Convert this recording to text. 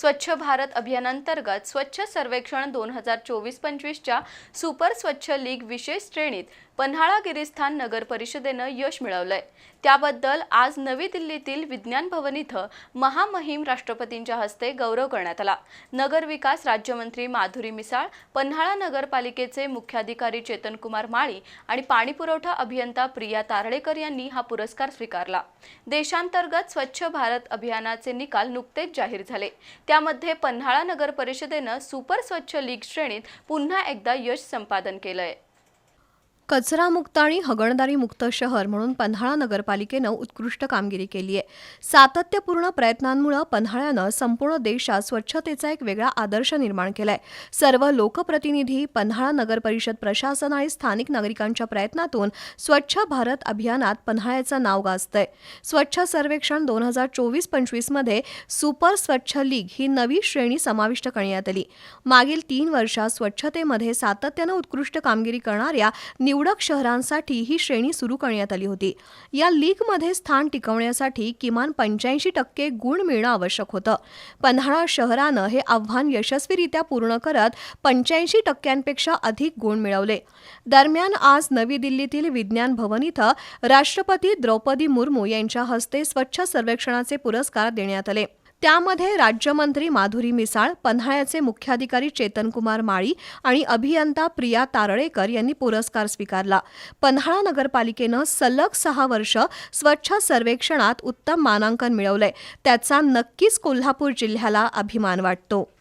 स्वच्छ भारत अभियानांतर्गत स्वच्छ सर्वेक्षण दोन हजार चोवीस पंचवीसच्या सुपर स्वच्छ लीग विशेष श्रेणीत पन्हाळा गिरिस्थान नगर परिषदेनं यश मिळवलंय. त्याबद्दल आज नवी दिल्लीतील विज्ञान भवन इथं महामहिम राष्ट्रपतींच्या हस्ते गौरव करण्यात आला. नगरविकास राज्यमंत्री माधुरी मिसाळ पन्हाळा नगरपालिकेचे मुख्याधिकारी चेतन कुमार माळी आणि पाणीपुरवठा अभियंता प्रिया तारळेकर यांनी हा पुरस्कार स्वीकारला. देशांतर्गत स्वच्छ भारत अभियानाचे निकाल नुकतेच जाहीर झाले. त्यामध्ये पन्हाळा नगर परिषदेनं सुपर स्वच्छ लीग श्रेणीत पुन्हा एकदा यश संपादन केलंय. कचरामुक्त आणि हगणदारी मुक्त शहर म्हणून पन्हाळा नगरपालिकेनं उत्कृष्ट कामगिरी केली आहे. सातत्यपूर्ण प्रयत्नांमुळे पन्हाळ्यानं संपूर्ण देशात स्वच्छतेचा एक वेगळा आदर्श निर्माण केलाय. सर्व लोकप्रतिनिधी पन्हाळा नगर परिषद प्रशासन आणि स्थानिक नागरिकांच्या प्रयत्नातून स्वच्छ भारत अभियानात पन्हाळ्याचं नाव गाजतंय. स्वच्छ सर्वेक्षण दोन हजार चोवीस पंचवीसमध्ये सुपर स्वच्छ लीग ही नवी श्रेणी समाविष्ट करण्यात आली. मागील तीन वर्षात स्वच्छतेमध्ये सातत्यानं उत्कृष्ट कामगिरी करणाऱ्या निवडक शहरांसाठी ही श्रेणी सुरू करण्यात आली होती. या लीगमध्ये स्थान टिकवण्यासाठी किमान पंच्याऐंशी टक्के गुण मिळणं आवश्यक होतं. पन्हाळा शहरानं हे आव्हान यशस्वीरित्या पूर्ण करत पंच्याऐंशी टक्क्यांपेक्षा अधिक गुण मिळवले. दरम्यान आज नवी दिल्लीतील विज्ञान भवन इथं राष्ट्रपती द्रौपदी मुर्मू यांच्या हस्ते स्वच्छ सर्वेक्षणाचे पुरस्कार देण्यात आले. त्यामध्ये राज्यमंत्री माधुरी मिसाळ पन्हाळ्याचे मुख्याधिकारी चेतनकुमार माळी आणि अभियंता प्रिया तारळेकर यांनी पुरस्कार स्वीकारला. पन्हाळा नगरपालिकेनं सलग सहा वर्ष स्वच्छ सर्वेक्षणात उत्तम मानांकन मिळवलंय. त्याचा नक्कीच कोल्हापूर जिल्ह्याला अभिमान वाटतो.